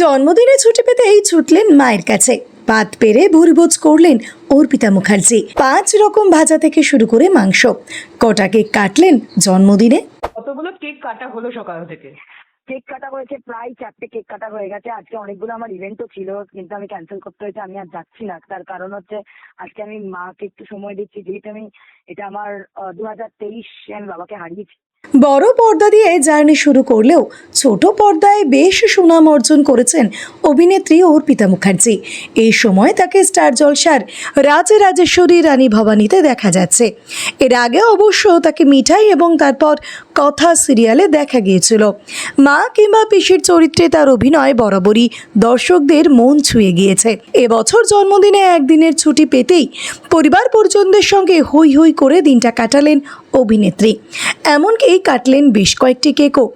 জন্মদিনে ছুটি পেতেই ছুটলেন মায়ের কাছে। পাত পেরে ভুরিভোজ করলেন অর্পিতা মুখার্জি। পাঁচ রকম ভাজা থেকে শুরু করে মাংস। কটা কেক কাটলেন জন্মদিনে? কতগুলো কেক কাটা হলো সকাল থেকে? কেক কাটা হয়েছে প্রায় চারটে কেক কাটা হয়ে গেছে। আজকে অনেকগুলো আমার ইভেন্টও ছিল কিন্তু আমি ক্যান্সেল করতে হয়েছে আমি আর যাচ্ছি না। তার কারণ হচ্ছে আজকে আমি মাকে একটু সময় দিচ্ছি যেহেতু আমি এটা আমার দু হাজার তেইশে আমি বাবাকে হারিয়েছি। বড় পর্দা দিয়ে জার্নি শুরু করলেও ছোট পর্দায় বেশ সুনাম অর্জন করেছেন অভিনেত্রী অর্পিতা মুখার্জি। এই সময় তাকে স্টার জলসার রাজে রাজেশ্বরী রানী ভবানীতে দেখা যাচ্ছে। এর আগে অবশ্য তাকে মিঠাই এবং তারপর কথা সিরিয়ালে দেখা গিয়েছিল। মা কিংবা পিসির চরিত্রে তার অভিনয় বরাবরই দর্শকদের মন ছুঁয়ে গিয়েছে। এবছর জন্মদিনে একদিনের ছুটি পেতেই পরিবার পরিজনদের সঙ্গে হই হই করে দিনটা কাটালেন অভিনেত্রী। এমনকি কাটলেন বেশ কয়েকটি কেকও।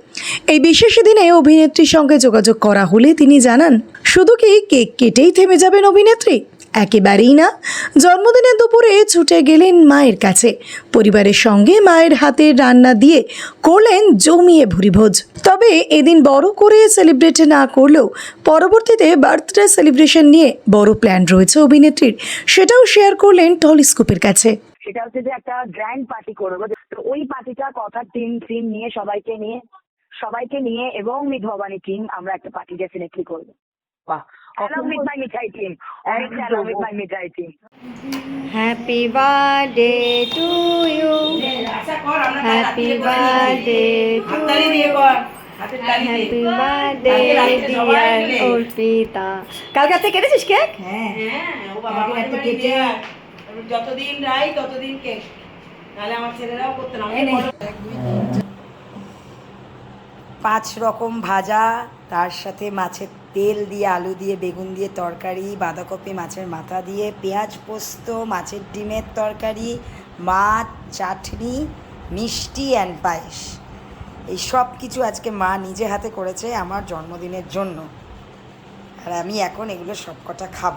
এই বিশেষ দিনে অভিনেত্রীর সঙ্গে যোগাযোগ করা হলে তিনি জানান, শুধু কি কেক কেটেই থেমে যাবেন অভিনেত্রী? একেবারেই না। জন্মদিনের দুপুরে ছুটে গেলেন মায়ের কাছে। পরিবারের সঙ্গে মায়ের হাতের রান্না দিয়ে করলেন জমিয়ে ভুরিভোজ। তবে এদিন বড় করে সেলিব্রেট না করলেও পরবর্তীতে বার্থডে সেলিব্রেশন নিয়ে বড় প্ল্যান রয়েছে অভিনেত্রীর। সেটাও শেয়ার করলেন টলিস্কোপের কাছে। সেটা হচ্ছে যে একটা গ্র্যান্ড পার্টি করব। তো ওই পার্টিটা কথা টিম টিম নিয়ে সবাইকে নিয়ে সবাইকে নিয়ে এবং মিত ভবানী টিম আমরা একটা পার্টি ডেফিনেটলি করব। Happy birthday to you happy birthday to happy birthday dear Arpita. কালকে কেটেছিস কেক যতদিন রাই ততদিন কেক তাহলে আমার ছেলেরাও করতে না পাঁচ রকম ভাজা তার সাথে মাছের তেল দিয়ে আলু দিয়ে বেগুন দিয়ে তরকারি বাঁধাকপি মাছের মাথা দিয়ে পেঁয়াজ পোস্ত মাছের ডিমের তরকারি মাছ চাটনি মিষ্টি অ্যান্ড পায়েস। এই সব কিছু আজকে মা নিজে হাতে করেছে আমার জন্মদিনের জন্য। আর আমি এখন এগুলো সব কটা খাব।